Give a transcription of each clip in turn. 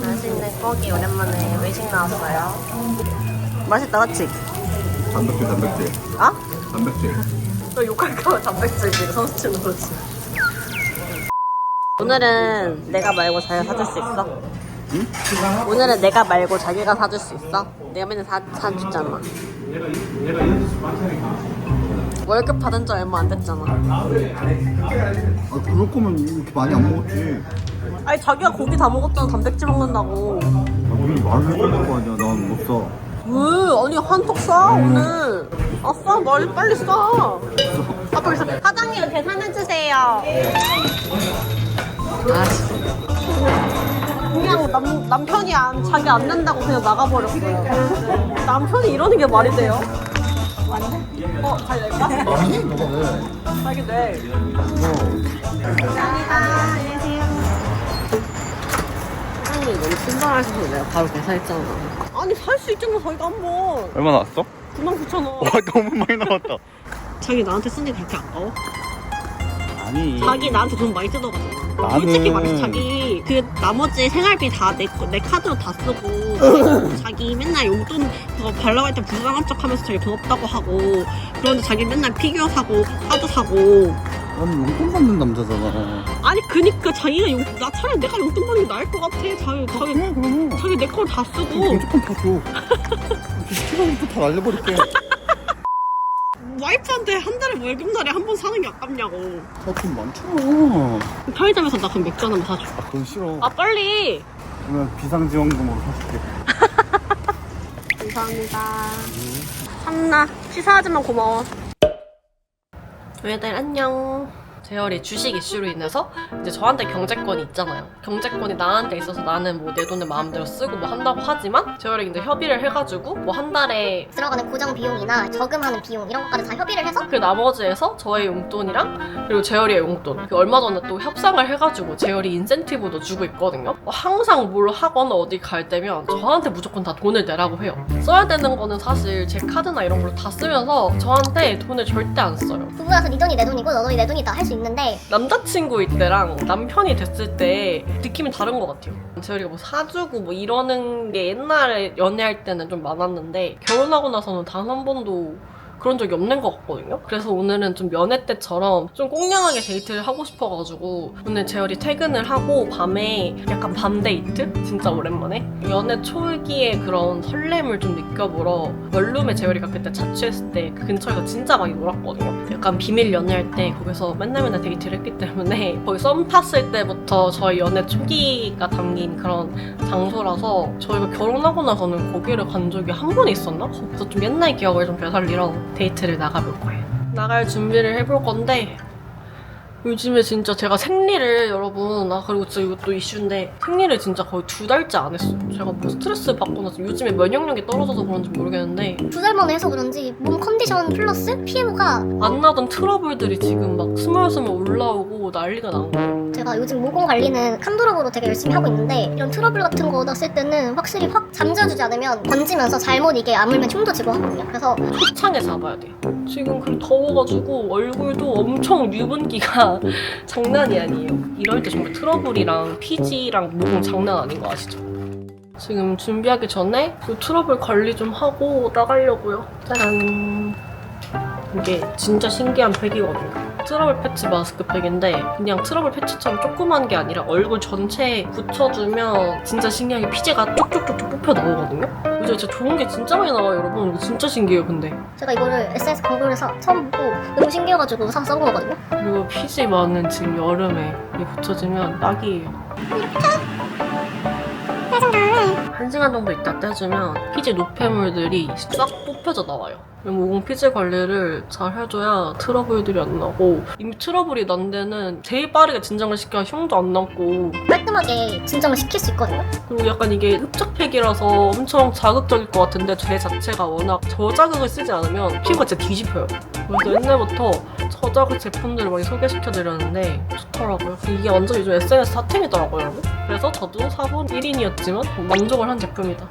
맛있는 고기 오랜만에 외식 나왔어요. 맛있다, 맞지? 단백질 단백질 아? 단백질 너 욕할까봐 단백질이고 선수치는 거지. 오늘은 내가 말고 자기가 사줄 수 있어? 응? 오늘은 내가 말고 자기가 사줄 수 있어? 내가 맨날 사, 사주잖아. 월급 받은 지 얼마 안 됐잖아. 아 그럴 거면 이렇게 많이 안 먹었지 아니 자기가 고기 다 먹었잖아 단백질 먹는다고. 아 우리 말을 해주는 거 아니야 난 못사 왜? 아니 한턱 싸 오늘. 아싸 빨리 빨리 싸. 아 벌써 사장님 계산해 주세요. 아 진짜. 그냥 남, 남편이 안, 자기 안 낸다고 그냥 나가버렸어요. 남편이 이러는 게 말이 돼요? 어, 잘 낼까? 아니 너가 왜 자기 내. 사 장님이 너무 친절하셔서 내가 바로 계산했잖아. 아니 살 수 있잖아 저희가 한번. 얼마 나왔어? 99,000원. 와 너무 많이 나왔다 자기 나한테 쓰는 게 그렇게 아까워? 아니 자기 나한테 돈 많이 뜯어가잖아. 나는- 솔직히 말해 자기 그 나머지 생활비 다 내 내 카드로 다 쓰고 자기 맨날 용돈 그거 발라갈 때 불쌍한 척하면서 자기 돈 없다고 하고 그런데 자기 맨날 피규어 사고 카드 사고 나는 용돈 받는 남자잖아. 아니 그니까 자기가 용, 나 차라리 내가 용돈 받는 게 나을 것 같아. 자기 자기 그래 그러면 자기 내 걸 다 쓰고. 무조건 다줘. 시간부터 다 날려버릴게. 와이프한테 한 달에 월급날에 한 번 사는 게 아깝냐고. 나돈 많잖아. 편의점에서 나 그럼 맥주 하나만 사줘 아 그건 싫어. 아 빨리. 그러면 비상지원금으로 사줄게. 감사합니다. 참나. 치사하지만 고마워. 얘들 안녕. 재열이 주식 이슈로 인해서 이제 저한테 경제권이 있잖아요. 경제권이 나한테 있어서 나는 뭐 내 돈을 마음대로 쓰고 뭐 한다고 하지만 재열이 이제 협의를 해가지고 뭐 한 달에 들어가는 고정 비용이나 저금하는 비용 이런 것까지 다 협의를 해서 그 나머지에서 저의 용돈이랑 그리고 재열이의 용돈. 그 얼마 전에 또 협상을 해가지고 재열이 인센티브도 주고 있거든요. 뭐 항상 뭘 하거나 어디 갈 때면 저한테 무조건 다 돈을 내라고 해요. 써야 되는 거는 사실 제 카드나 이런 걸로 다 쓰면서 저한테 돈을 절대 안 써요. 부부라서 네 돈이 내 돈이고 너 돈이 내 돈이다. 할 수 있는데 남자친구일 때랑 남편이 됐을 때 느낌이 다른 것 같아요. 재열이가 뭐 사주고 뭐 이러는 게 옛날에 연애할 때는 좀 많았는데 결혼하고 나서는 단 한 번도 그런 적이 없는 것 같거든요. 그래서 오늘은 좀 연애 때처럼 좀 꽁냥하게 데이트를 하고 싶어가지고 오늘 재열이 퇴근을 하고 밤에 약간 밤 데이트? 진짜 오랜만에 연애 초기의 그런 설렘을 좀 느껴보러 원룸에 재열이가 그때 자취했을 때 그 근처에서 진짜 많이 놀았거든요. 약간 비밀 연애할 때 거기서 맨날 맨날 데이트를 했기 때문에 거기 썸 탔을 때부터 저희 연애 초기가 담긴 그런 장소라서 저희가 결혼하고 나서는 거기를 간 적이 한 번 있었나? 거기서 좀 옛날 기억을 좀 되살리러 데이트를 나가볼 거예요. 나갈 준비를 해볼 건데 요즘에 진짜 제가 생리를 여러분 아 그리고 진짜 이것도 이슈인데 생리를 진짜 거의 두 달째 안 했어요. 제가 뭐 스트레스 받고 나서 요즘에 면역력이 떨어져서 그런지 모르겠는데 두 달 만에 해서 그런지 몸 컨디션 플러스 피부가 안 나던 트러블들이 지금 막 스멀스멀 올라오고 난리가 난 거예요. 제가 요즘 모공 관리는 칸도로브로 되게 열심히 하고 있는데 이런 트러블 같은 거 났을 때는 확실히 확 잠재워주지 않으면 번지면서 잘못 이게 아물면 흉도 지고 하거든요 그래서 초창에 잡아야 돼요. 지금 그 더워가지고 얼굴도 엄청 유분기가 장난이 아니에요. 이럴 때 정말 트러블이랑 피지랑 모공 장난 아닌 거 아시죠? 지금 준비하기 전에 그 트러블 관리 좀 하고 나가려고요. 짜란. 이게 진짜 신기한 팩이거든요. 트러블 패치 마스크팩인데 그냥 트러블 패치처럼 조그만 게 아니라 얼굴 전체에 붙여주면 진짜 신기하게 피지가 쪽쪽쪽쪽 뽑혀 나오거든요. 요즘 진짜 좋은 게 진짜 많이 나와요, 여러분. 이거 진짜 신기해요, 근데. 제가 이거를 SNS 광고를 해서 처음 보고 너무 신기해가지고 사서 써본 거거든요 그리고 피지 많은 지금 여름에 이게 붙여주면 딱이에요. 한 시간 정도 있다 떼주면 피지 노폐물들이 싹 뽑혀져 나와요. 모공 피지 관리를 잘 해줘야 트러블들이 안 나고 이미 트러블이 난 데는 제일 빠르게 진정을 시켜야 흉도 안 남고 깔끔하게 진정을 시킬 수 있거든요 그리고 약간 이게 흡착팩이라서 엄청 자극적일 것 같은데 제 자체가 워낙 저자극을 쓰지 않으면 피부가 진짜 뒤집혀요. 그래서 옛날부터 저자극 제품들을 많이 소개시켜드렸는데 좋더라고요. 이게 완전 요즘 SNS 핫템이더라고요, 여러분. 그래서 저도 사본 1인이었지만 만족을 한 제품이다.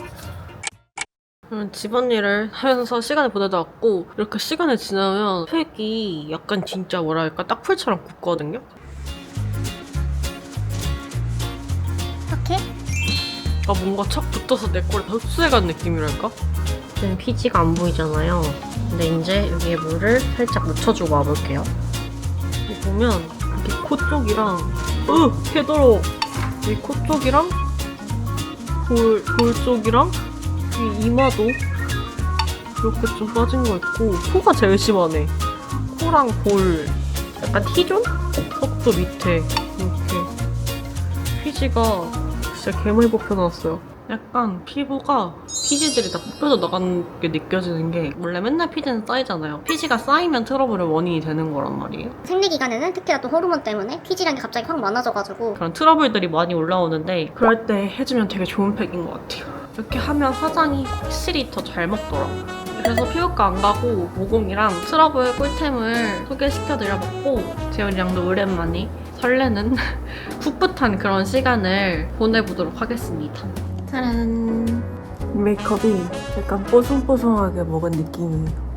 집안일을 하면서 시간을 보내다 왔고 이렇게 시간이 지나면 팩이 약간 진짜 뭐랄까 딱풀처럼 굳거든요. 이렇게 아 뭔가 착 붙어서 내 꼴에 흡수해간 느낌이랄까? 지금 피지가 안 보이잖아요. 근데 이제 여기에 물을 살짝 묻혀주고 와볼게요. 여기 보면 이렇게 코 쪽이랑 으! 개더러워! 이 코 쪽이랑 볼, 볼 쪽이랑 이 이마도 이렇게 좀 빠진 거 있고 코가 제일 심하네. 코랑 볼 약간 T존? 속도 밑에 이렇게 피지가 진짜 개많이 뽑혀나왔어요. 약간 피부가 피지들이 다 뽑혀져 나가는 게 느껴지는 게 원래 맨날 피지는 쌓이잖아요. 피지가 쌓이면 트러블의 원인이 되는 거란 말이에요. 생리 기간에는 특히나 또 호르몬 때문에 피지량이 갑자기 확 많아져가지고 그런 트러블들이 많이 올라오는데 그럴 때 해주면 되게 좋은 팩인 것 같아요. 이렇게 하면 화장이 확실히 더 잘 먹더라. 그래서 피부과 안 가고 모공이랑 트러블 꿀템을 소개시켜드려봤고 재현이랑도 오랜만에 설레는 풋풋한 그런 시간을 보내보도록 하겠습니다. 짜란 메이크업이 약간 뽀송뽀송하게 먹은 느낌이에요.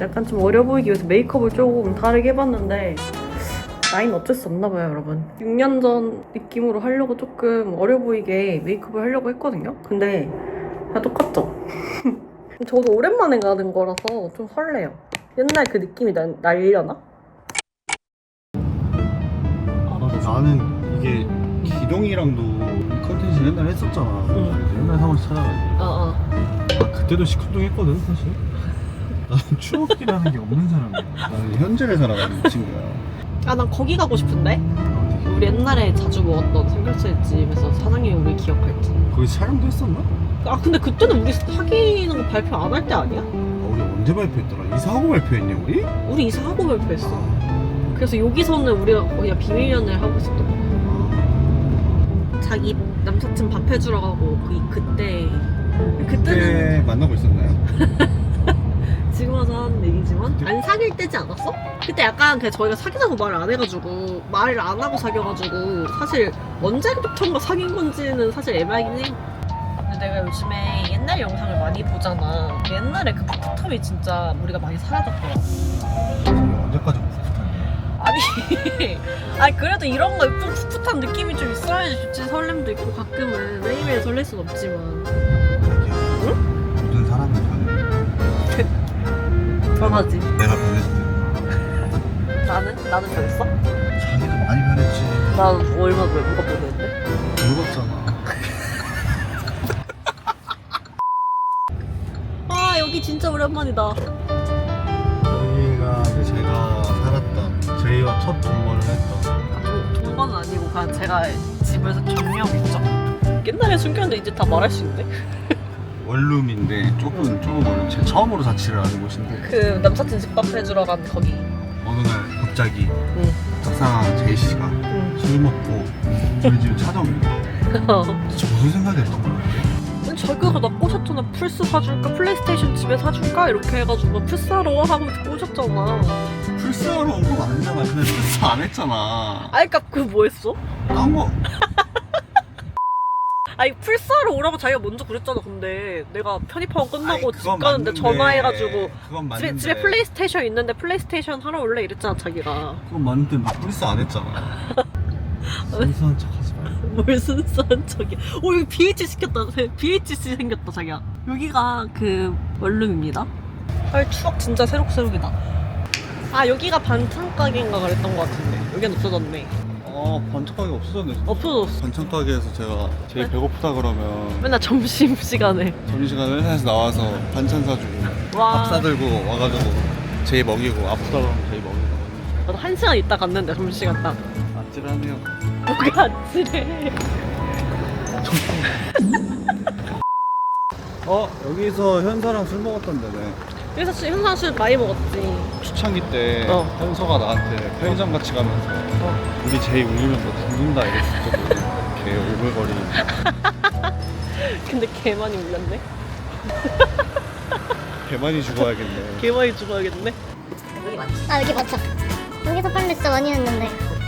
약간 좀 어려 보이기 위해서 메이크업을 조금 다르게 해봤는데 나이는 어쩔 수 없나 봐요, 여러분. 6년 전 느낌으로 하려고 조금 어려 보이게 메이크업을 하려고 했거든요. 근데 다 똑같죠? 저도 오랜만에 가는 거라서 좀 설레요. 옛날 그 느낌이 나, 날려나? 나는 이게 기동이랑도 컨텐츠 옛날에 했었잖아. 응. 옛날 사무실 찾아가지고. 어, 어. 아, 그때도 시큰둥했거든 사실. 나는 추억이라는 게 없는 사람이야. 나는 현재를 살아가는 친구야. 아, 난 거기 가고 싶은데? 우리 옛날에 자주 먹었던 삼겹살 집에서 사장님이 우리 기억할지. 거기 촬영도 했었나? 아, 근데 그때는 우리 사귀는 거 발표 안 할 때 아니야? 아, 우리 언제 발표했더라? 이사하고 발표했냐 우리? 우리 이사하고 발표했어. 그래서 여기서는 우리가 그냥 비밀 연애를 하고 있었던 거야. 자기 남사친 밥 해주러 가고 그 그때 그때는 그때 만나고 있었나요? 지금 와서 하는 얘기지만 안 사귈 때지 않았어? 그때 약간 그냥 저희가 사귀자고 말을 안 해가지고 말을 안 하고 사귀어가지고 사실 언제부터인가 사귄 건지는 사실 애매하긴 해. 근데 내가 요즘에 옛날 영상을 많이 보잖아. 옛날에 그 풋풋함이 진짜 우리가 많이 사라졌더라. 언제까지 풋풋하냐? 아니, 아니 그래도 이런 거 예쁜 풋풋한 느낌이 좀 있어야지 좋지 설렘도 있고 가끔은 매일매일 설렐 순 없지만 변하지 내가 변했을 나는? 나는 변했어? 때 자기도 많이 변했지. 난 얼마 왜 뭐가 변했는데? 늙었잖아. 아 여기 진짜 오랜만이다 여기가 이제 제가 살았던 제이와 첫 동거를 했던 두 번은 아니고 그냥 제가 집에서 정리하고 옛날에 숨겼는데 이제 다 말할 수 있네 원룸인데 조금 조금 원룸 제 처음으로 자취를 하는 곳인데 그 남사친 집밥 해주러 간 거기 어느 날 갑자기 응. 짝사랑 제이 씨가 응. 술 먹고 저희 집에 찾아옵니다. 진짜 무슨 생각이 했던 거야? 자기가 나 꼬셨잖아 플스 사줄까 플레이스테이션 집에 사줄까 이렇게 해가지고 플스 하러 와 하고 꼬셨잖아 플스하러 온건 아니잖아. 근데 플스 안 했잖아. 아니 그니까 그뭐 했어? 딴 거. 아니 플스하러 오라고 자기가 먼저 그랬잖아 근데. 내가 편입하고 끝나고 아니, 집 그건 가는데 맞는데, 전화해가지고 그건 집에, 맞는데. 집에 플레이스테이션 있는데 플레이스테이션 하러 올래? 이랬잖아 자기가. 그건 맞는데 나 플스 안 했잖아. 순수한 척하지 말고. 뭘 순수한 척이야. 오 여기 BH 시켰다. BHC 생겼다 자기야. 여기가 그 원룸입니다. 헐 추억 진짜 새록새록이다. 아 여기가 반찬 가게인가 그랬던 것 같은데. 여긴 없어졌네 어 반찬가게 없어졌네. 없어졌어 반찬가게에서 제가 제일 네. 배고프다 그러면 맨날 점심 시간에 점심시간에 회사에서 나와서 반찬 사주고 와 밥 사들고 와가지고 제이 먹이고 아프다 그러면 제이 먹이고 나도 한 시간 있다 갔는데 점심 시간 딱 아찔하네요. 뭐가 아찔해 어 여기서 현서랑 술 먹었던 데네. 그래서 씨 현상 술 많이 먹었지 초창기 때 어. 현서가 나한테 편의점 같이 가면서 어. 우리 제이 울리면 너 죽는다 이랬을 때도 걔 울글거리 근데 개 많이 울렸네 개 많이 죽어야겠네. 개 많이 죽어야겠네 아 여기 맞죠? 여기서 빨래 진짜 많이 했는데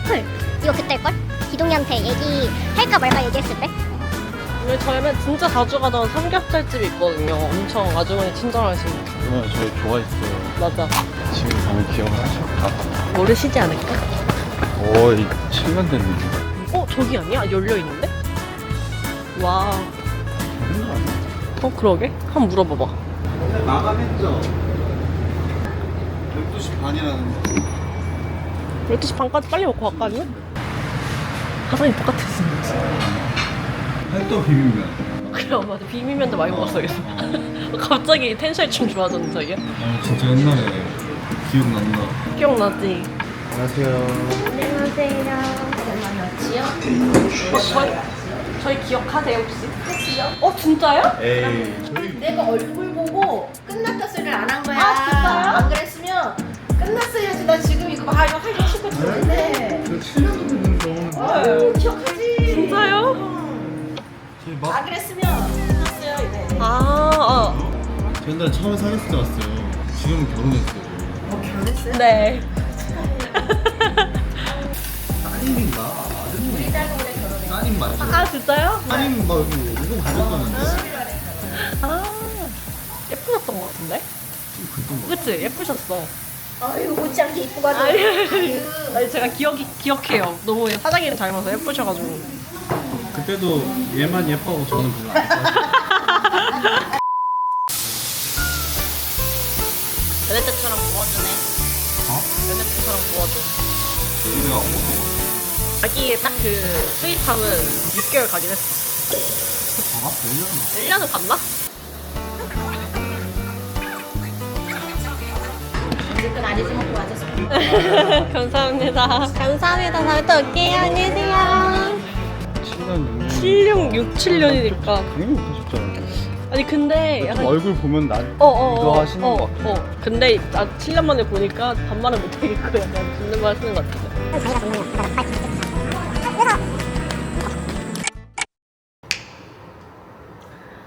헐 이거 그때일걸? 기동이한테 얘기 할까 말까 얘기했을 때? 왜 저희는 진짜 자주 가던 삼겹살집이 있거든요 엄청 아주머니 친절하신 그러면 저희 좋아했어요. 맞아 지금 가면 기억을 것 같아. 모르시지 않을까? 거의 7년 됐는데. 어? 저기 아니야? 열려 있는데? 와. 다른 거 아니야? 어 그러게? 한번 물어봐봐. 오늘 마감했죠? 12시 반이라는데 12시 반까지 빨리 먹고 갈까 아니면? 화장이 똑같았어. 팔도 비빔면 그래 맞아 비빔면도 많이 먹었어 그래서 갑자기 텐션이 좀 좋아졌는 자기야? 아 진짜 옛날에 기억난다 기억나지? 안녕하세요 안녕하세요. 어, 저희 저희 기억하세요 혹시? 어 진짜요? 에이 저희 내가 얼굴 보고 끝났다 소리를 안 한 거야. 아, 진짜요? 안 그랬으면 끝났어야지. 나 지금 이거 막 이거 하고. 저 7년 전에 너무 어, 기억하지. 진짜요? 안막 그랬으면 끝났어요 이래. 아, 아저 옛날에 처음에 사귀었을 때 왔어요 지금은 결혼했어요 뭐 결혼했어요? 네. 따님인가? 아드님 우리 딸도 올해 결혼해. 따님 맞죠? 아 진짜요? 따님 막 이거 이거 가졌다는데 아 예쁘셨던 것 같은데? 그랬던 거 그치 예쁘셨어. 아이고 못지않게 이쁘거든. 아니, 아니 제가 기억이 기억해요. 너무 사장님 닮아서 예쁘셔가지고. 그때도 얘만 예뻐하고 저는 별로 안 예뻐요 베네트처럼 구워주네. 어? 베네트처럼 구워줘. 우리가 먹어 자기의 딱그 스윗함은 6개월 가긴 했어. 아 1년 1년은 갔나? 먹고 와줘서. 감사합니다. 감사합니다. 다음에 또 올게요. 안녕히 계세요. 7년 6년 76, 7년이니까. 당연히 못하셨잖 아니 근데 좀 약간 얼굴 보면 나 어, 어, 이거 어, 하시는 어, 것 같아. 어. 근데 나 7년 만에 보니까 반말을 못하겠고 약간 존댓말 하시는 것 같아.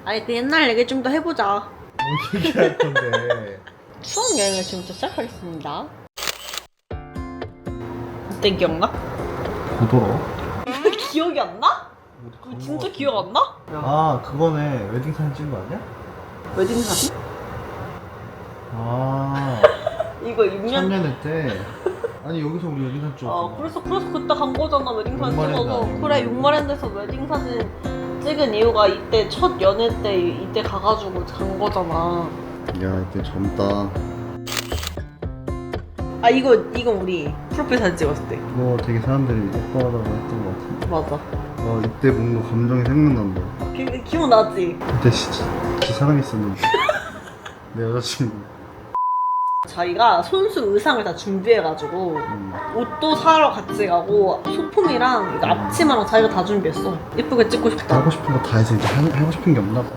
아니 그 옛날 얘기 좀 더 해보자. 뭐 얘기할 건데 추억 여행을 지금부터 시작하겠습니다. 그때 기억나? 보더라 기억이 안 나? 그거 진짜 기억 안 나? 아 그거네. 웨딩 사진 찍은 거 아니야? 웨딩 사진? 아. 이거 6년 참여회 때? 아니 여기서 우리 웨딩 사진 찍었잖아 아 그래서 그래서 그때 간 거잖아 웨딩 사진 용마랜드 찍어서. 아니야? 그래 용마랜드에서 웨딩 사진 찍은 이유가 이때 첫 연애 때 이때 가가지고 간 거잖아. 야 이때 젊다. 아 이거 이건 우리 프로필 사진 찍었을 때. 뭐 되게 사람들이 예뻐하다고 했던 거 같은데. 맞아 와 이때 뭔가 감정이 생각난다. 기, 기억나지? 그때 진짜, 진짜 사랑했었는데. 내 여자친구. 자기가 손수 의상을 다 준비해가지고 음. 옷도 사러 같이 가고 소품이랑 이거 앞치마랑 자기가 다 준비했어. 예쁘게 찍고 싶다. 하고 싶은 거 다 해서 이제 하, 하고 싶은 게 없나 봐.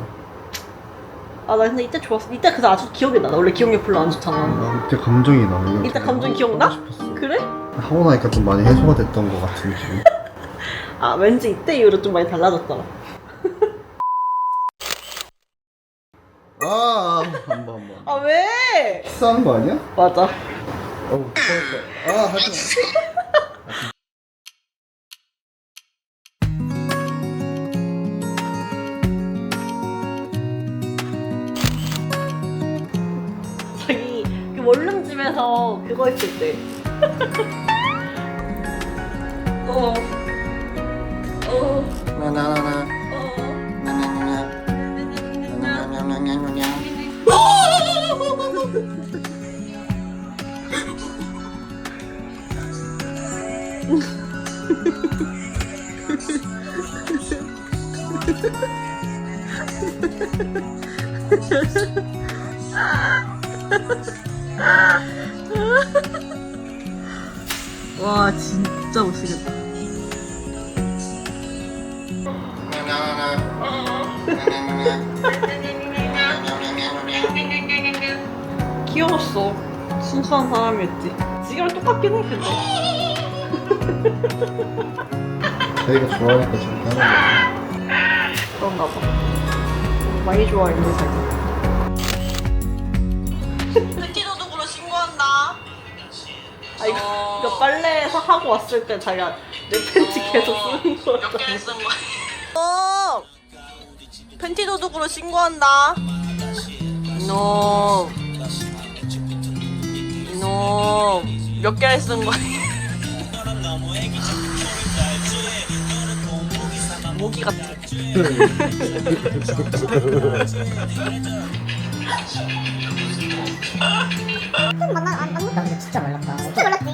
아 나 근데 이때 좋았어. 이때 그래서 아주 기억이 나나 원래 기억력 별로 안 좋잖아. 나 그때 감정이 나 이때 감정 기억나? 싶었어. 그래? 하고 나니까 좀 많이 해소가 됐던 것 같은 기분 아 왠지 이때 이후로 좀 많이 달라졌더라 아 한번 한번 아 왜? 키스하는 거 아니야? 맞아 어우 거아 하지 마 자기 그 원룸집에서 그거 했을 때 어. 어. 나나나나 어. 와 진짜 못생겼다 순수한 사람이었지. 지금 똑같긴 해 근데 자기가 좋아하니까 저렇게 하는 거야 그런가 봐. 많이 좋아했네 자기. 팬티도둑으로 신고한다 아 이거, 이거 빨래해서 하고 왔을 때 자기가 내 팬티 계속 쓰는 거였잖아 어! 팬티 도둑으로 신고한다 이놈 이놈 몇 개를 쓴 거야 모기 같아. 만나 안 만나? 나 근데 진짜 말랐다. 진짜 몰랐지.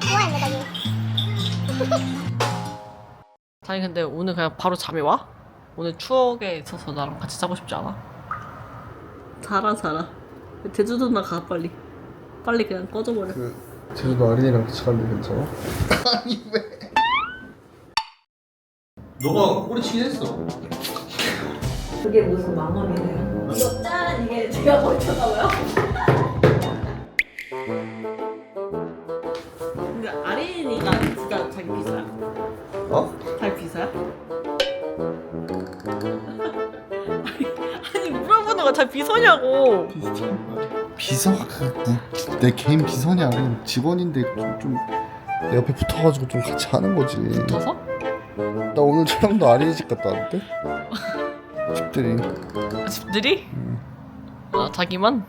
좋아했네 자기. 자기 근데 오늘 그냥 바로 잠이 와? 오늘 추억에 있어서 나랑 같이 자고 싶지 않아? 자라 자라. 제주도 나 가 빨리. 빨리 그냥 꺼져버려. 그 제주도 어린이랑 같이 가는데 괜찮아? 아니 왜? 너가 꼬리 치긴 했어. 그게 무슨 만 원이래요? 이거 짠 이게 제가 걸쳤다고요? 근데 아린이가 진짜 자기 비서야? 어? 자기 비서야? 아니, 물어보는 거 자기 비서냐고 비서 가 그내 개인 비서냐 아니면 직원인데 좀, 좀내 옆에 붙어가지고 좀 같이 하는 거지. 붙어서? 나 오늘 촬영도 아린이 집 갔다 왔는데? 집들이. 집들이? 아 자기만?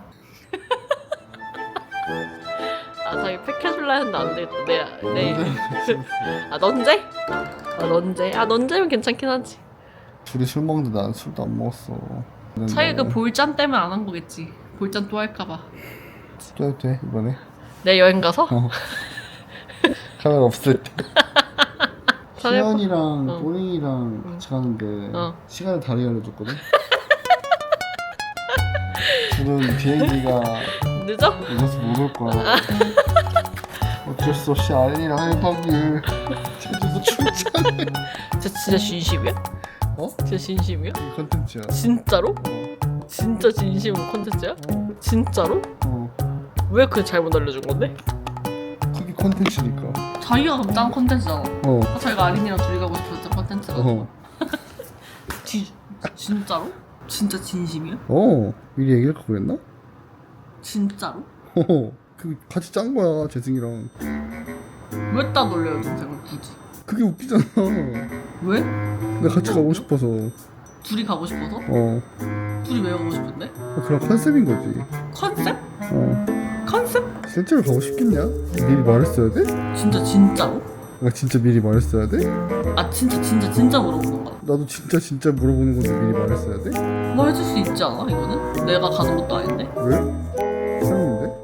아 자기 팩해줄라 했는데 안 되겠다 내, 내. 아 넌제? 아 넌제? 아 넌제면 괜찮긴 하지 둘이 술 먹는데 난 술도 안 먹었어. 자기 그 볼짠 때문에 안 한 거겠지 볼짠 또 할까봐 또 해도 돼 이번에? 내 여행 가서? 어. 카메라 없을 때. 잘해봐. 시연이랑 어. 또링이랑 같이 가는데 어. 시간을 다르게 알려줬거든? 둘은 비행기가 늦어? 늦어서 못 올 거야. 어쩔 수 없이 아린이랑 해박을 제주도 출장을 진짜, 진짜 진심이야? 어? 진짜 진심이야? 이 컨텐츠야. 진짜로? 어. 진짜 진심으로 콘텐츠야? 어. 진짜로? 어. 왜 그걸 잘못 알려준 건데? 그게 컨텐츠니까. 자기가 그럼 짠 콘텐츠잖아 어. 아, 자기가 아린이랑 둘이 가고 싶어서 짠 콘텐츠가 어. 지, 진짜로? 진짜 진심이야? 어. 미리 얘기할까 그랬나? 진짜로? 어. 그 같이 짠 거야 재승이랑. 왜 따돌려요 동생을 굳이? 그게 웃기잖아. 왜? 내가 같이 가고 싶어서. 둘이 가고 싶어서? 어. 둘이 왜 가고 싶은데? 그런 컨셉인 거지. 컨셉? 어. 컨셉? 실제로 가고 싶겠냐? 미리 말했어야 돼? 진짜 진짜로? 내가 진짜 미리 말했어야 돼? 아 진짜 진짜 진짜 물어보는 거야 나도 진짜 진짜 물어보는 건데 미리 말했어야 돼? 말해줄 수 있지 않아 이거는? 내가 가는 것도 아닌데 왜? 사람인데?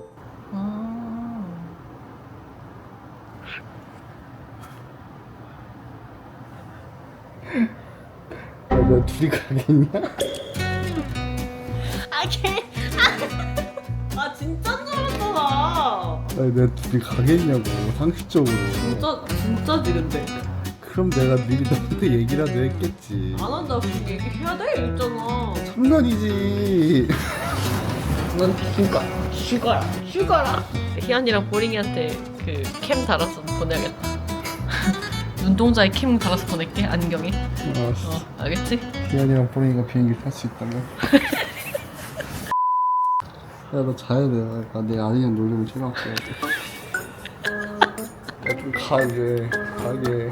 아... 야, 너 둘이 가겠냐? 아 걔... 아 진짜 줄 알았잖아. 야, 내가 둘이 가겠냐고 상식적으로. 진짜 진짜지 근데 그럼 내가 미리 너한테 얘기라도 했겠지. 안 한다고 얘기해야 돼? 있잖아. 장난이지. 넌 휴가 휴가야. 휴가라 희연이랑 보링이한테 그 캠 달아서 보내야겠다 눈동자에 캠 달아서 보낼게 안경에 아, 어 알겠지? 기현이랑 보링이가 비행기 탈 수 있다면 야너 자야 돼. 나 내 아니랑 놀려면 초등학교 야좀 가 이제 가게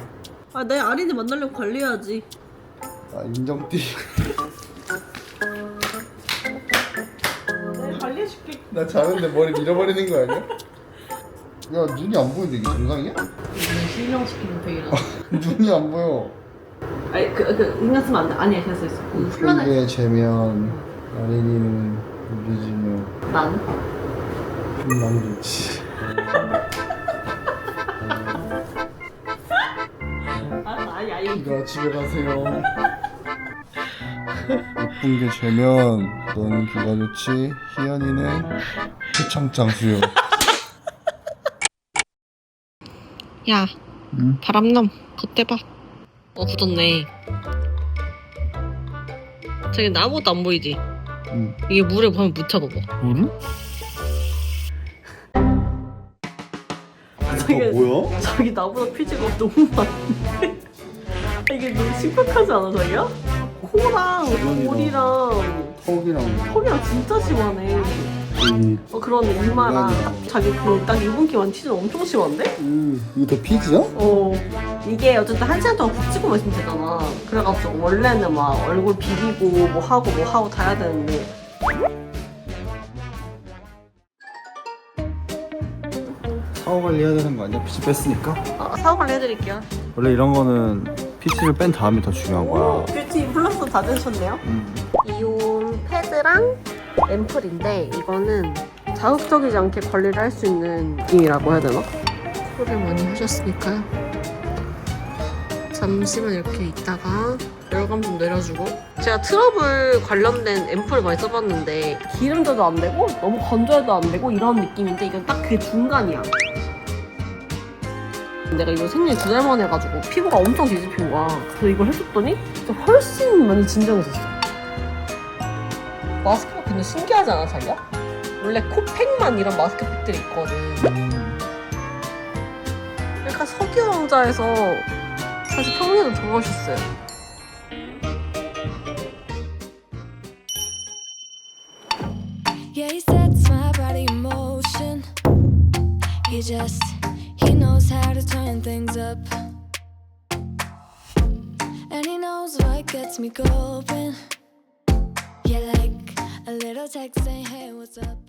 아 내 아린이 만나려면 관리해야지 아 인정띠 내 관리해줄게 나 자는데 머리 밀어버리는 거 아니야? 야 눈이 안 보이는데 이게 정상이야? 실명시키는 팩이라 눈이 안 보여. 아니 그, 그 신경 쓰면 안돼. 아니야 됐어 됐어. 그 훈련해 이게 재면 아린이는 유리지면. 나는? 난 좋지. 아 아니 아니. 가 집에 가세요. 예쁜 게 재면. 너는 귀가 좋지? 희연이는 표창장 수요. 야 응? 바람남 겉대 봐. 어 굳었네. 저기 아무것도 안 보이지? 응 이게 물에 한번 묻혀 봐봐. 뭐를? 저기 뭐야? 저기 나보다 피지가 너무 많은데 이게 너무 심각하지 않아 자기야? 코랑 주변이랑. 볼이랑 턱이랑 턱이랑 진짜 심하네. 이어 그러네 이마랑 이마랑. 자기 그딱 유분기만 치즈 엄청 심한데? 음, 이게 더 피지야? 어 이게 어쨌든 한 시간 동안 붙이고 마시면 되잖아 그래가지고 원래는 막 얼굴 비비고 뭐 하고 뭐 하고 다 해야 되는데 사후 관리해야 되는 거 아니야? 피지 뺐으니까? 아, 사과 관리 해드릴게요 원래 이런 거는 키스를 뺀 다음이 더 중요한 거야. 뷰티 플러스 다 되셨네요. 음. 이온 패드랑 앰플인데 이거는 자극적이지 않게 관리를 할 수 있는 느낌이라고 해야 되나? 코를 많이 하셨으니까요. 잠시만 이렇게 있다가 열감 좀 내려주고 제가 트러블 관련된 앰플을 많이 써봤는데 기름져도 안 되고 너무 건조해도 안 되고 이런 느낌인데 이건 딱 그 중간이야. 내가 이거 생리 두 달 만에 해가지고 피부가 엄청 뒤집힌 거야. 그래서 이걸 해줬더니 진짜 훨씬 많이 진정해졌어. 마스크가 근데 신기하지 않아, 자기야? 원래 코팩만 이런 마스크팩들이 있거든. 약간 석유 왕자에서 사실 평소에도 me going. Little text saying, hey, what's up?